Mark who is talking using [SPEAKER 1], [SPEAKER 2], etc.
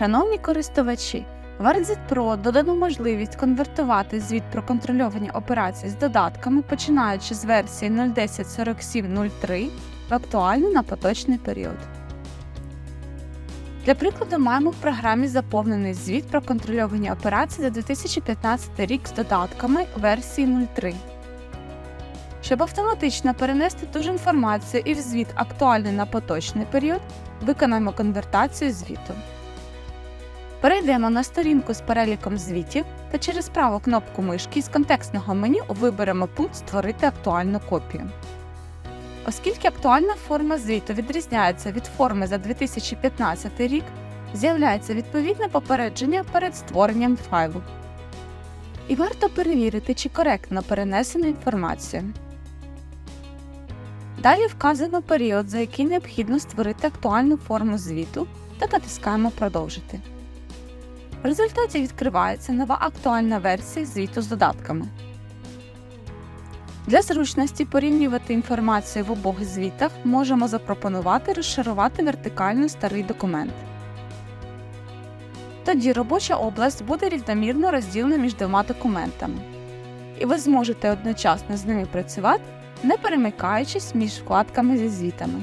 [SPEAKER 1] Шановні користувачі, в RZet Pro додано можливість конвертувати звіт про контрольовані операції з додатками, починаючи з версії 0.10.47.03 в актуальну на поточний період. Для прикладу, маємо в програмі заповнений звіт про контрольовані операції за 2015 рік з додатками версії 0.3. Щоб автоматично перенести ту ж інформацію і в звіт актуальний на поточний період, виконаємо конвертацію звіту. Перейдемо на сторінку з переліком звітів та через праву кнопку мишки з контекстного меню виберемо пункт Створити актуальну копію. Оскільки актуальна форма звіту відрізняється від форми за 2015 рік, з'являється відповідне попередження перед створенням файлу. І варто перевірити, чи коректно перенесено інформацію. Далі вказуємо період, за який необхідно створити актуальну форму звіту та натискаємо Продовжити. В результаті відкривається нова актуальна версія звіту з додатками. Для зручності порівнювати інформацію в обох звітах можемо запропонувати розшарувати вертикально старий документ. Тоді робоча область буде рівномірно розділена між двома документами, і ви зможете одночасно з ними працювати, не перемикаючись між вкладками зі звітами.